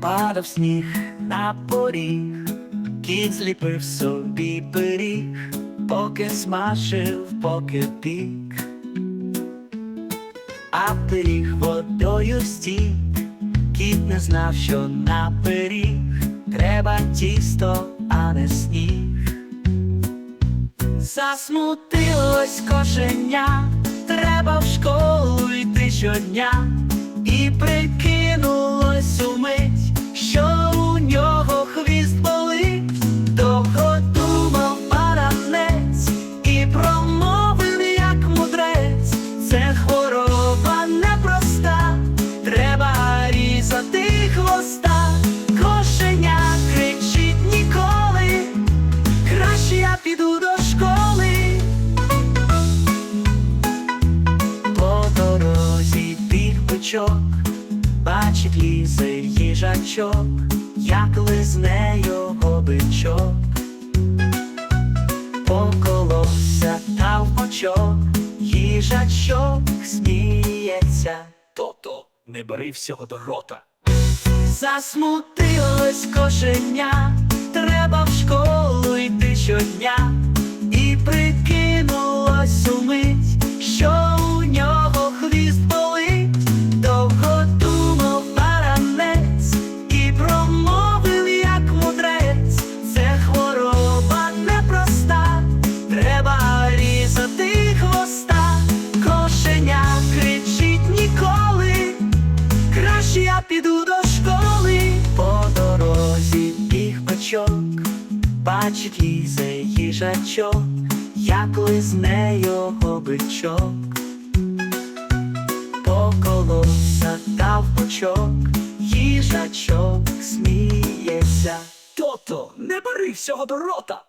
падав сніг на поріг, кіт зліпив собі пиріг, поки смажив, поки пік, а пиріг водою стік, кіт не знав, що на пиріг. Треба тісто, а не сніг. Засмутилось кошеня, треба в школу йти щодня, Краще я піду до школи. По дорозі біг бичок, бачить лізе їжачок, як лизне його бичок. Поколовся та в бочок, їжачок сміється. То-то, не бери всього до рота. Засмутилось кошеня, треба в школу йти бачить лізе їжачок, як лизне його бичок, поколовся та в бочок, їжачок сміється. То-то, не бери всього до рота.